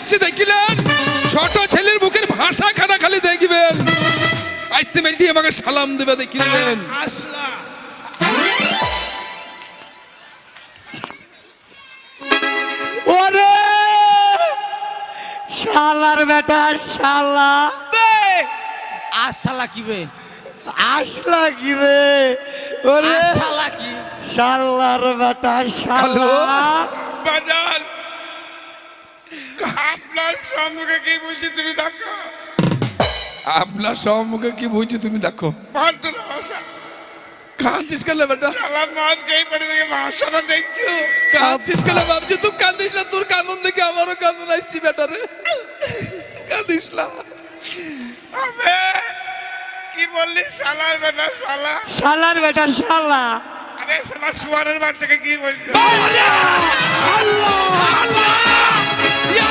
আসছে দেখিলেন? ছোট ছেলের মুখের ভাষা খানা খালি দেখবেন। আসতে মেলটি আমাকে সালাম দেবে দেখিলেন। ওরে শালার বেটা শালা। বে আসলা কি বে? আসলা কি রে ওরে আসলা কি? শালার বেটা শালা। বাজান। আপনার সম্মুখে কি বলছি তুমি দেখো? আপনার সম্মুখে কি বলছি তুমি দেখো? কাঁদছিস কেন বেটা? শালা মদ খেয়ে পড়ে দেখে ভাষাটা দেখছ? কাঁদছিস কেন ভাবছি? তুই কান্দিস না তোর কান্দন দেখে আমারও কান্দন আসছি বেটা রে। কান্দিস না। আবে কি বললি শালার বেটা শালা? শালার বেটা শালা। আরে শালা সুয়ারের বাচ্চাকে কি বলছো? আল্লাহ! আল্লাহ?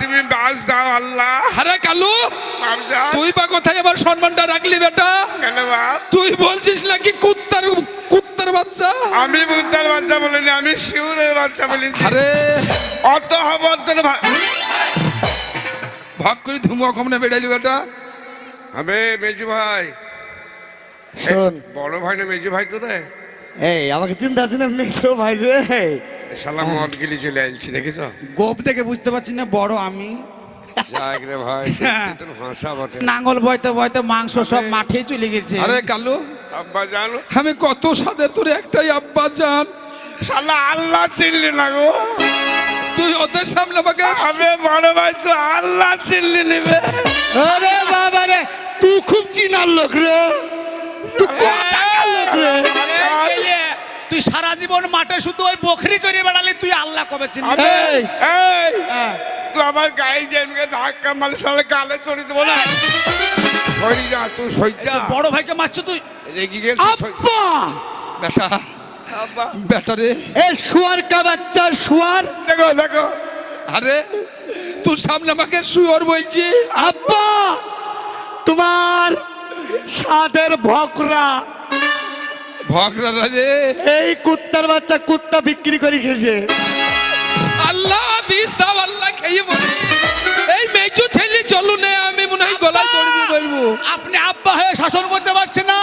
তুমি বাস দাও আল্লাহ। আরে কালু তুই বা কোথায় আমার সম্মানটা রাখলি বেটা? তুই বলছিস নাকি কুত্তার কুত্তার বাচ্চা? আমি বুদ্ধার বাচ্চা বলিনি আমি শিউরের বাচ্চা বলেছি। আরে। অত হবন্তর ভাগ করে ধুমুয়া কমনে বেড়াইলি বেটা। আবে মেজু ভাই। শোন। বড় ভাই না মেজু ভাই তো রে এই আমাকে চিন্তা আছে না মেসো ভাই রে। শালা মদ গিলি চলে আসছি দেখিস? গোপ দেখে বুঝতে পারছি না বড় আমি। যাক রে ভাই তোর ভাষা বটে। নাঙ্গল বইতে বইতে মাংস সব মাঠে চলে গেছে। আরে কালু আব্বা জানো। আমি কত সাদের তোর একটাই আব্বা জান। শালা আল্লাহ চিনলি না গো। তুই ওদের সামনে আমাকে আমি বড় ভাই তো আল্লাহ চিনলি নিবে। আরে বাবা রে তুই খুব চিনার লোক রে। তুই লে, তুই সারা জীবন মাঠে শুধু ওই বকরি চড়িয়ে বেড়ালি তুই আল্লাহ কবে চিনবি এই। এই। তুই আমার গায়ে জেমকে ধাক্কা মারলে শালা গালে চড়ি দেবো না। সরি যা তুই সইজা। বড় ভাইকে মারছো তুই। রেগে গেল আব্বা! বেটা আব্বা। বেটা রে। এ শুয়ার কা বাচ্চা শুয়ার। দেখো দেখো। আরে তোর সামনে আমাকে শুয়োর বলছি। আব্বা! তোমার সাদের ভকরা। ভগরা রে এই কুত্তার বাচ্চা কুত্তা বিক্রি করে খেয়েছে। আল্লাহ বিষ দাও আল্লাহ খেয়ে মরে এই মেজু ছেলে চলু নে আমি মনে হয় গলায় দড়ি দিয়ে বলব। আপনি আব্বা হয়ে শাসন করতে পারছেন না।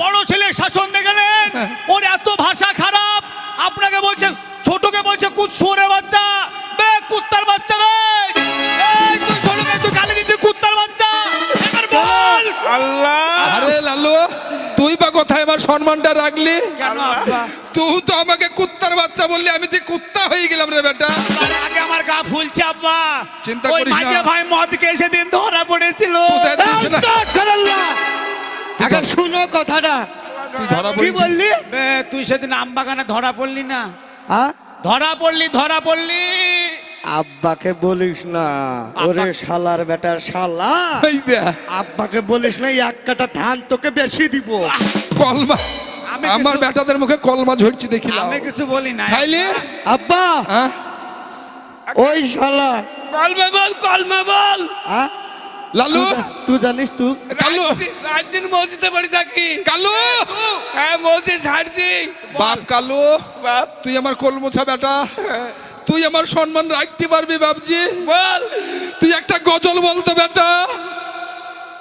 বড় ছেলে শাসন দেখে নেন। ওর এত ভাষা খারাপ। আপনাকে বলছে ছোটকে বলছে কুত সোরে বাচ্চা। বে কুত্তার বাচ্চা বে। এই তুই ছোটকে তুই গালি দিচ্ছিস কুত্তার বাচ্চা। এবার বল। আল্লাহ! আরে লালু তুই বা কোথায় আমার সম্মানটা রাখলি? কেন আব্বা? তুই তো আমাকে কুত্তার বাচ্চা বললি আমি তো কুত্তা হয়ে গেলাম রে বেটা। আগে আমার গা ফুলছে আব্বা। চিন্তা ওই করিস না। মাঝে ভাই মদ খেয়ে সেদিন ধরা পড়েছিল। এখন শুনো কথাটা। তুই ধরা কি বললি? তুই সেদিন আম বাগানে ধরা পড়লি না। হ্যাঁ ধরা পড়লি ধরা পড়লি। আব্বাকে বলিস না। ওরে শালার বেটা শালা। আব্বাকে বলিস না এক কাটা ধান তোকে বেশি দিব। কলমা। আমি আমার বেটাদের মুখে কলমা ঝরছি দেখিলাম। আমি কিছু বলি না খাইলি আব্বা হ্যাঁ? ওই শালা। কলমে বল কলমে বল। হ্যাঁ লালু? তুই জানিস তুই? কালু? রাত দিন মসজিদে বাড়ি থাকি। কালু? হ্যাঁ মসজিদ ছাড় দি বাপ কালু। বাপ। তুই আমার কলমোছা বেটা। তুই আমার সম্মান রাখতে পারবি বাবজি বল তুই একটা গজল বলতো বেটা।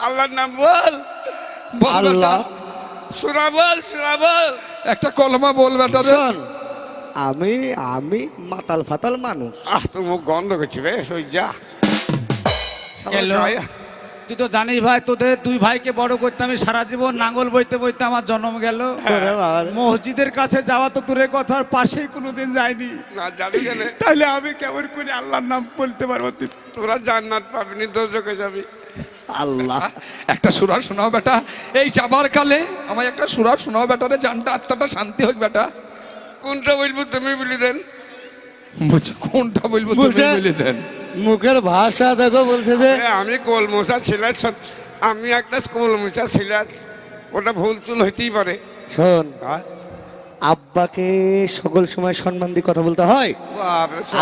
আল্লাহর নাম বল। বল বেটা। আল্লাহ। সুরা বল সুরা বল। একটা কলমা বল বেটা শোন আমি আমি মাতাল ফাতাল মানুষ। আহ তোর মুখ গন্ধ করছি রে সই যা। Hello? তুই তো জানিস ভাই তোদের দুই ভাইকে বড় করতে আমি সারা জীবন নাঙ্গল বইতে বইতে আমার জন্ম গেল। মসজিদের কাছে যাওয়া তো দূরের কথার পাশেই কোনোদিন যায়নি। না যাবি কেন? তাহলে আমি কেমন করে আল্লাহর নাম বলতে পারব? তুই তোরা জান্নাত পাবি নি দোজকে যাবি। আল্লাহ। একটা সুরা শোনাও বেটা এই যাবার কালে আমায় একটা সুরা শোনাও বেটা রে জানটা আত্মাটা শান্তি হোক বেটা। কোনটা বলব তুমি বলি দেন। বলছে কোনটা বলব তুমি বলি দেন। মুখের ভাষা দেখো বলছে যে আমি কলমোচা ছিলাম আমি একটা কলমোচা ছিলাম ওটা ভুল চুল হইতেই পারে। শোন। হ্যাঁ? আব্বাকে সকল সময় সম্মান দিয়ে কথা বলতে হয়।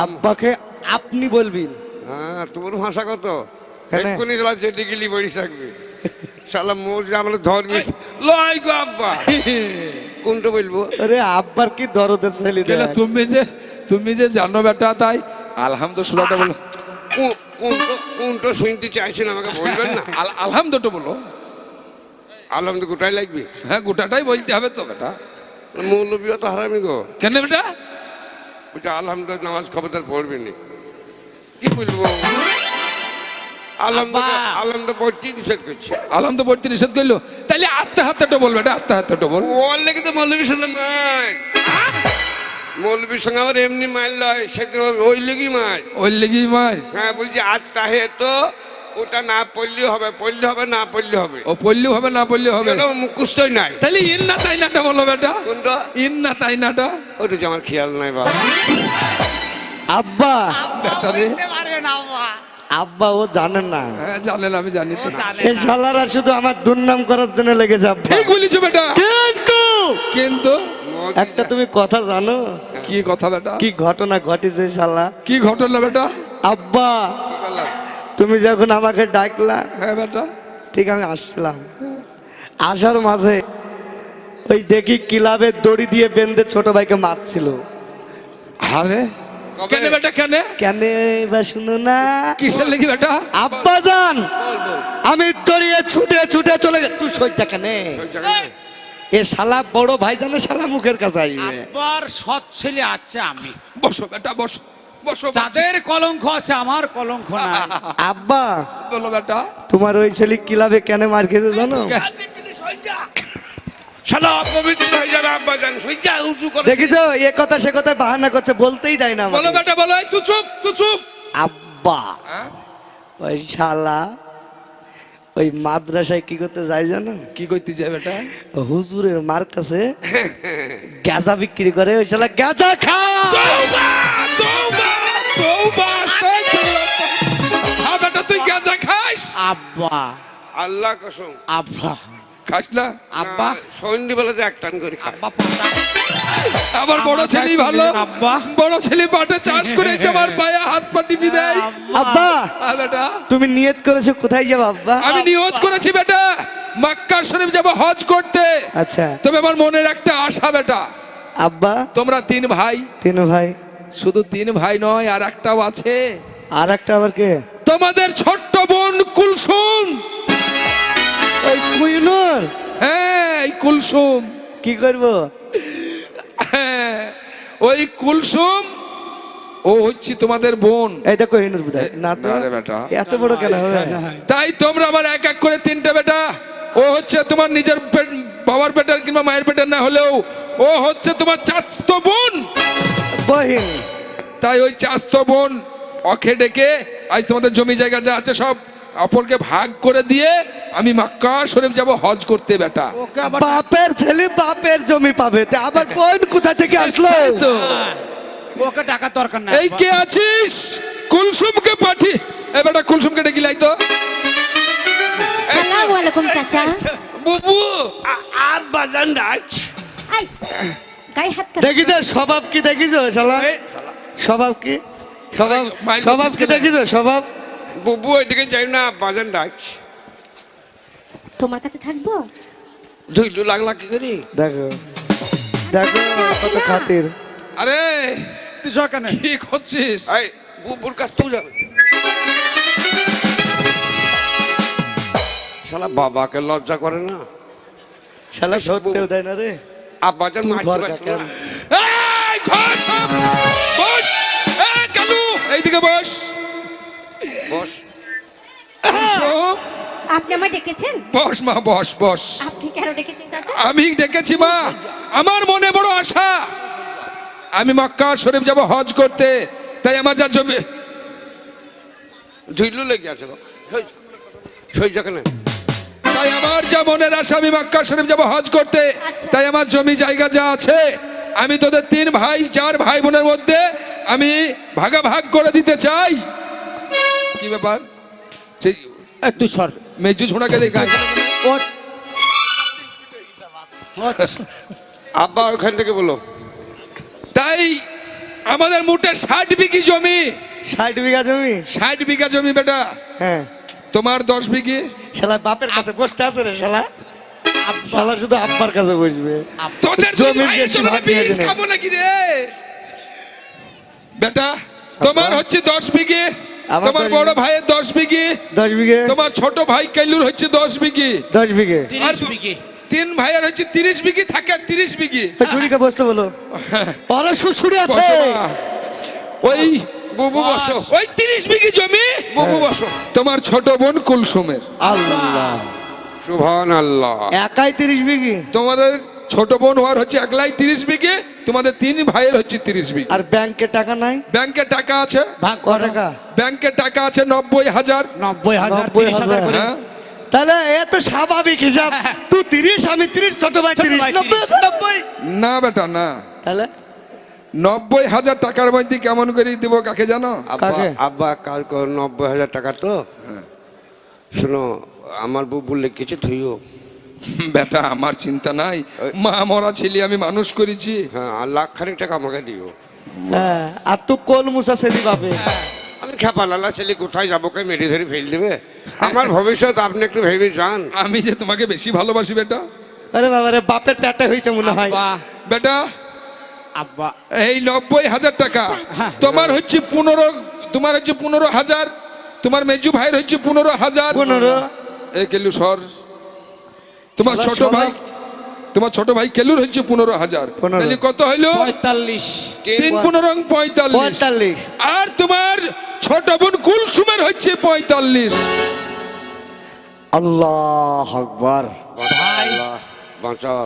আব্বাকে আপনি বলবেন। হ্যাঁ তোর ভাষা কত? কেনে? এক্ষুনি যেটি গেলি বই থাকবে। শালা মোর আমরা ধর্মী লয় গো আব্বা। কোনটা বলব? আরে আব্বার কি দরদের ছেলে তুমি যে তুমি যে জানো বেটা তাই আলহামদুলিল্লাহটা বলো কোনটা কোনটা শুনতে চাইছেন আমাকে বলবেন না? আল- আলহামদুলিল্লাহ বলো। আলহামদ গোটাই লাগবে? হ্যাঁ গোটাটাই বলতে হবে তো বেটা। মৌলবীও তো হারামি গো। কেন বেটা? ওইটা আলহামদ নামাজ খবরদার পড়বে নি কি বলব? আলহামদ আব্বা। আলহামদ পড়ছি নিষেধ করছে। আলহাম তো পড়তে নিষেধ করল। তাহলে আত্মা হাতটা বল বেটা আত্মা হাতটা বল ওর লেগে তো সঙ্গে মার। মৌলবীর সঙ্গে আমার এমনি মার লয় সেদিন ওই লেগেই মার ওই লেগে মার হ্যাঁ বলছি আত্মা হে তো ওটা না পড়লে হবে পড়লে হবে না পড়লে হবে। ও পড়লেও হবে না পড়লেও হবে? মুখস্থই নাই। তাহলে ইন না তাই নাটা বলো বেটা। কোনটা? ইন না তাই নাটা। ওটা যে আমার খেয়াল নাই বাবা। আব্বা। আব্বা। ও জানেন না। হ্যাঁ জানেন আমি জানি তো এই শালারা শুধু আমার দুর্নাম করার জন্য লেগেছে আব্বা। ঠিক বলেছ বেটা? কিন্তু কিন্তু? একটা তুমি কথা জানো? কি কথা বেটা? কি ঘটনা ঘটেছে শালা? কি ঘটনা বেটা? আব্বা তুমি যখন আমাকে ডাকলা হ্যাঁ বেটা। ঠিক আমি আসলাম। আসার মাঝে ওই দেখি ক্লাবের দড়ি দিয়ে বেঁধে ছোট ভাইকে মারছিল। আরে? কেন বেটা কেন? কেন এবার শুনো না? কিসের লেগে বেটা? আব্বা যান আমি দড়িয়ে ছুটে ছুটে চলে তুই সজ্জা কেন? এ শালা বড় ভাই জানে শালা মুখের কাছে আসবে আব্বার সৎ ছেলে আছে আমি। বসো বেটা বসো বসো। যাদের কলঙ্ক আছে আমার কলঙ্ক নাই। আব্বা বলো বেটা। তোমার ওই ছেলে ক্লাবে কেন মার খেয়েছে জানো? শালা অপবিত্র হয়ে যাবে আব্বা জান। সইজা করে দেখিছো এ কথা সে কথা বাহানা করছে বলতেই দেয় না বলো বেটা বলো এই তুই চুপ তুই চুপ। আব্বা হ্যাঁ? ওই শালা ওই মাদ্রাসায় কি করতে যায় জানো? কি করতে যাই বেটা? হুজুরের মার কাছে গাঁজা বিক্রি করে ওই শালা গাঁজা খা তৌবা তৌবা তৌবা আস্তাগফিরুল্লাহ। হ্যাঁ বেটা তুই গাঁজা খাস? আব্বা। আল্লাহ কসম। আব্বা। খাস না? আব্বা। সন্ধ্যেবেলাতে এক টান করে খায়। আব্বা আমার বড় ছেলে ভালো। আব্বা। বড় ছেলে মাঠে চাষ করেছে আমার পায়ে হাত পা টিপি দেয়। আব্বা! বেটা তুমি নিয়ত করেছ কোথায় যাব আব্বা? আমি নিয়ত করেছি বেটা মক্কা শরীফ যাব হজ করতে। আচ্ছা। তবে আমার মনের একটা আশা বেটা। আব্বা? তোমরা তিন ভাই। তিন ভাই। শুধু তিন ভাই নয় আর একটাও আছে। আর একটা আবার কে? তোমাদের ছোট্ট বোন কুলসুম। ওই কুইনুর? হ্যাঁ এই কুলসুম। কি করব? ওই কুলসুম ও হচ্ছে তোমাদের বোন। এই দেখো হিনুর বুধাই না তো বেটা। এত বড় কেন তাই তোমরা আমার এক এক করে তিনটে বেটা ও হচ্ছে তোমার নিজের বাবার পেটের কিংবা মায়ের পেটের না হলেও ও হচ্ছে তোমার চাস্ত বোন। বহিন। তাই ওই চাস্ত বোন অখে ডেকে আজ তোমাদের জমি জায়গা যা আছে সব অপরকে ভাগ করে দিয়ে আমি মাক্কা শরীফ যাব হজ করতে বেটা। ওকে আবার বাপের ছেলে বাপের জমি পাবে। তা আবার বোন কোথা থেকে আসলো? তো। ওকে টাকা দরকার নাই। এই কে আছিস? কুলসুমকে পাঠি। এ বেটা কুলসুমকে ডেকে লাই তো। সালাম আলাইকুম চাচা। বুবু আব্বা জান ডাক আই গায়ে হাত দেখিছো স্বভাব কি দেখিছো শালা? স্বভাব কি? স্বভাব স্বভাব কি কেন? দেখিছো স্বভাব? বুবু ওইদিকে যাই না আব্বা জান ডাক তোমার কাছে থাকব? ধুইলু লাগলা কি করি? দেখো দেখো কত খাতির। আরে তুই সকানে কি করছিস? এই বুবুর কাছ তুই যাবে শালা বাবাকে লজ্জা করে না? শালা ধরতেও দেয় না রে। আব্বা জান তুই মারতে ধর পারছ। না। এই ঘর সব! বস! এই কালু এইদিকে বস। বস। আপনি আমায় ডেকেছেন? বস মা বস বস। আপনি কেন ডেকেছেন চাচা? আমি ডেকেছি মা। আমার মনে বড় আশা। আমি মক্কা শরীফ যাব হজ করতে। তাই আমার যা জমি ধুইলু লেগে আছে গো। সই যেখানে তাই আমার যা মনের আশা আমি মক্কা শরীফ যাব হজ করতে। আচ্ছা। তাই আমার জমি জায়গা যা আছে আমি তোদের তিন ভাই চার ভাই বোনের মধ্যে আমি ভাগাভাগ করে দিতে চাই। কি ব্যাপার? সেই তুই সর। মেজু ছোড়াকে দেখে আব্বা ওখান থেকে বলো। তাই আমাদের মোটে ষাট বিঘি জমি। ষাট বিঘা জমি? ষাট বিঘা জমি বেটা। হ্যাঁ। তোমার দশ বিঘি। শালা বাপের কাছে বসতে আছে রে শালা। শালা শুধু আব্বার কাছে বসবে। তোদের বেশি ভাগ জেনে। খাব নাকি রে? বেটা তোমার হচ্ছে দশ বিঘি। তোমার বড়। ভাইয়ের দশ বিঘি। দশ বিঘে। তোমার ছোট ভাই কাইলুর হচ্ছে দশ বিঘি। দশ বিঘে। আর তিন ভাইয়ের হচ্ছে তিরিশ বিঘি থাকে তিরিশ বিঘি। ছুরিকে বসতে বলো। ওরা শ্বশুরে আছে। ওই বুবু বসো। ওই তিরিশ বিঘি জমি? বুবু বসো। তোমার ছোট বোন কুলসুমের। আল্লাহ। সুবহান আল্লাহ একাই তিরিশ বিঘি। তোমাদের ছোট বোন হওয়ার হচ্ছে একলাই তিরিশ বিঘি। তোমাদের তিন ভাইয়ের হচ্ছে তিরিশ বিঘি। আর ব্যাংকে টাকা নাই? ব্যাংকে টাকা আছে? ভাগ টাকা? ব্যাংকে টাকা আছে নব্বই হাজার। নব্বই হাজার। হ্যাঁ। তাহলে এ তো স্বাভাবিক হিসাব। তুই তিরিশ আমি তিরিশ ছোট ভাই তিরিশ। নব্বই নব্বই। না বেটা না। তাহলে? নব্বই হাজার টাকার মধ্যে কেমন করে দিব কাকে জানো? আব্বা আব্বা কাল কর নব্বই হাজার টাকা তো। শোনো আমার বউ বললে কিছু থইও বেটা আমার চিন্তা নাই। মা মরা ছেলে আমি মানুষ করেছি। হ্যাঁ আর লাখ খানিক টাকা আমাকে দিও। হ্যাঁ আর তুই কোল মুসা সেলি পাবে? আমি খেপা লালা ছেলে কোথায় যাব কে? মেরে ধরে ফেল দেবে। আমার ভবিষ্যৎ আপনি একটু ভেবে যান। আমি যে তোমাকে বেশি ভালোবাসি বেটা। আরে বাবা রে বাপের পেটে হয়েছে মনে হয়। বেটা আব্বা। এই নব্বই হাজার টাকা তোমার হচ্ছে পনেরো তোমার হচ্ছে পনেরো হাজার তোমার মেজু ভাইয়ের হচ্ছে পনেরো হাজার। পনেরো। এ কেলু সর। তোমার ছোট ভাই তোমার ছোট ভাই কেলুর হচ্ছে পনেরো হাজার। পনেরো। তাহলে কত হইল? পঁয়তাল্লিশ। তিন পনেরো পঁয়তাল্লিশ। আর তোমার ছোট বোন কুলসুমের হচ্ছে পঁয়তাল্লিশ। আল্লাহ আকবার। ভাই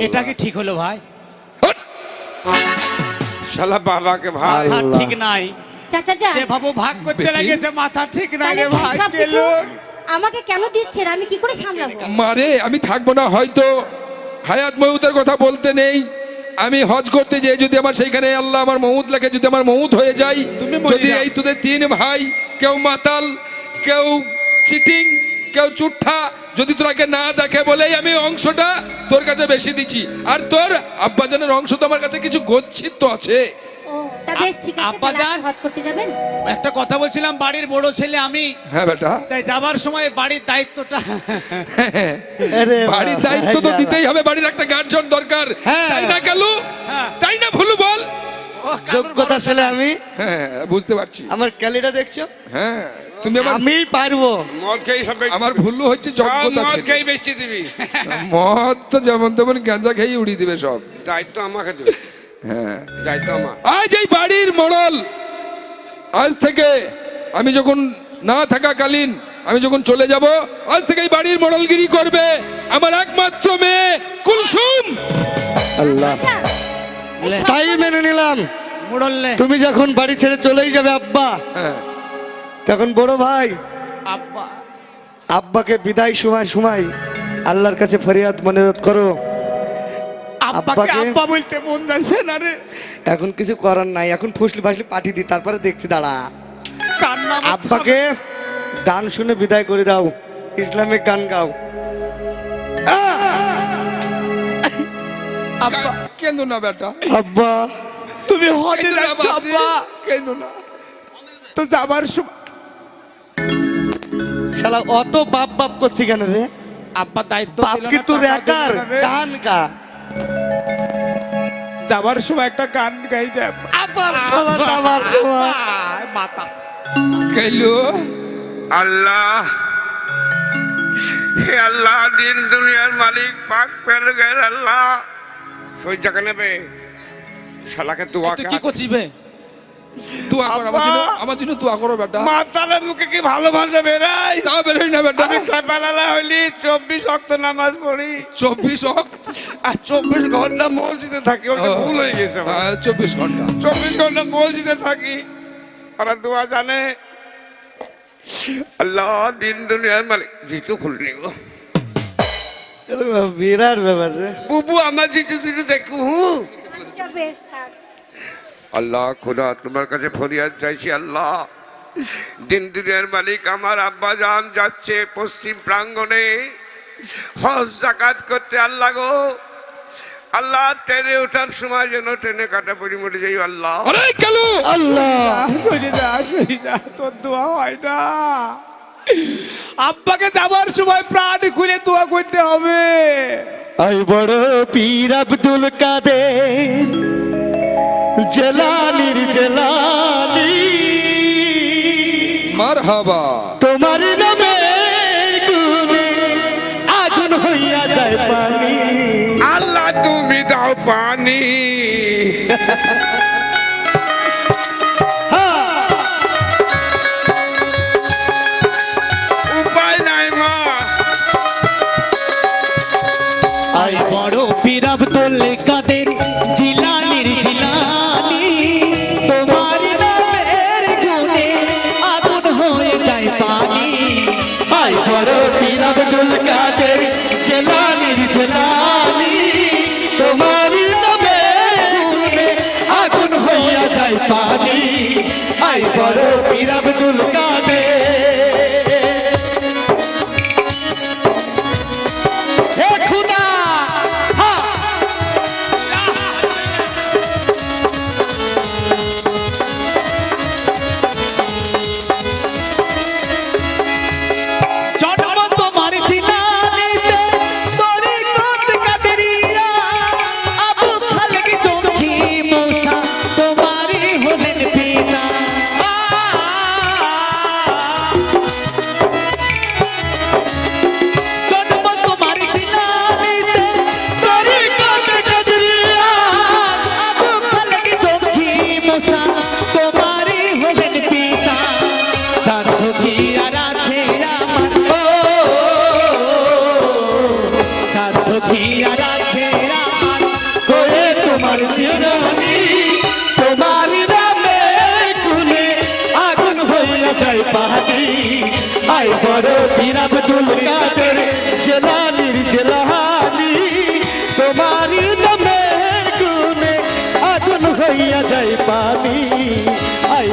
এটা কি ঠিক হলো ভাই! শালা বাবাকে ভাই। মাথা ঠিক নাই। চাচা যা। যে ভাবু ভাগ করতে। লেগেছে মাথা ঠিক নাই রে ভাই গেলো আমাকে কেন দিচ্ছেন? আমি কি করে সামলাবো? মারে আমি থাকব না হয়তো হায়াত মহুতের কথা বলতে নেই। আমি হজ করতে যাই যদি আমার সেইখানে আল্লাহ আমার মহুত লাগে যদি আমার মহুত হয়ে মরে যদি। এই তোদের তিন ভাই কেউ মাতাল কেউ চিটিং কেউ চুট্ঠা যদি তোরাকে না দেখে বলেই আমি অংশটা তোর কাছে বেশি দিচ্ছি। আর তোর আব্বাজানের অংশ তো আমার কাছে কিছু গচ্ছিত তো আছে। তা বেশ ঠিক আছে আব্বা যান। হজ করতে যাবেন। একটা কথা বলছিলাম বাড়ির বড় ছেলে আমি। হ্যাঁ বেটা। তাই যাবার সময় বাড়ির দায়িত্বটা বাড়ির দায়িত্ব তো দিতেই হবে বাড়ির একটা গার্জন দরকার। হ্যাঁ। তাই না কালু? হ্যাঁ। তাই না ভুলু বল। যোগ্যতা ছেলে আমি। হ্যাঁ বুঝতে পারছি। আমার ক্যালিটা দেখছ? হ্যাঁ তুমি আমি পারব। মদ খেয়ে সব আমার ভুল হচ্ছে যোগ্যতা মদ খেয়ে বেচে দিবি। মদ তো যেমন তেমন গাঁজা খেয়ে উড়িয়ে দিবে সব। দায়িত্ব আমাকে দেবে। হ্যাঁ। আজ এই বাড়ির মোড়ল আজ থেকে আমি যখন না থাকাকালীন আমি যখন চলে যাব আজ থেকে এই বাড়ির মোড়লগিরি করবে আমার একমাত্র মেয়ে কুলসুম। আল্লাহ। তাই মেনে নিলাম। মুড়ল্লে তুমি যখন বাড়ি ছেড়ে চলেই যাবে আব্বা। হ্যাঁ। তখন বড় ভাই আব্বা। আব্বাকে বিদায় সময় সময় আল্লাহর কাছে ফরিয়াদ মনোরত করো। আব্বাকে আব্বা বলতে মন যাচ্ছে না রে। এখন কিছু করার নাই এখন ফুসলি ফাসলি পাঠিয়ে দিই তারপরে দেখছি দাঁড়া। কান্না আব্বাকে গান শুনে বিদায় করে দাও ইসলামিক গান গাও। আব্বা। কেন না বেটা। আব্বা। তুমি হজে যাচ্ছ আব্বা। কেঁদো না। তো যাবার সময় শালা অত বাপ বাপ করছি কেন রে? আব্বা দায়িত্ব বাপ কি তোর একার। গান গা। যাবার সময় একটা গান গাই আবার যাবার সময় মাতা। কাইলু আল্লাহ হে আল্লাহ দিন দুনিয়ার মালিক পাক পেল গেল আল্লাহ। সই জায়গা নেবে। শালাকে দোয়া তুই কি করছিস তুয়া কর আমার জন্য আমার জন্য তুয়া করো বেটা। মাতালের মুখে কি ভালো বেরাই তা বেরোই না বেটা। আমি খেপালালা হইলি চব্বিশ অক্ত নামাজ পড়ি। চব্বিশ আর চব্বিশ ঘণ্টা মসজিদে থাকি ওটা ভুল হয়ে গেছে চব্বিশ ঘণ্টা। চব্বিশ ঘণ্টা মসজিদে থাকি ওরা দোয়া জানে। আল্লাহ দিন দুনিয়ার মালিক। জিতু খুলনি গো। বিরাট ব্যাপার বুবু আমার জিতু জিতু দেখু হুঁ আচ্ছা। আল্লাহ খোদা তোমার কাছে ফরিয়াদ চাইছি আল্লাহ। দিন দুনিয়ার মালিক আমার আব্বা জান যাচ্ছে পশ্চিম প্রাঙ্গণে। হজ জাকাত করতে আল্লাহ গো। আল্লাহ ট্রেনে ওঠার সময় যেন ট্রেনে কাটা পড়ি মরে যাই আল্লাহ। আরে আল্লাহ। তোর দোয়া হয় না আব্বাকে যাবার সময় প্রাণ খুলে দোয়া করতে হবে। আই বড় পীর আব্দুল কাদের। জেলানির জেলানি। মার হাবা তোমার গুণে আগুন হইয়া যায় পানি। আল্লাহ তুমি দাও পানি। আই বড় পীর আব্দুল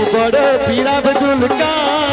大风大浪，大风大浪。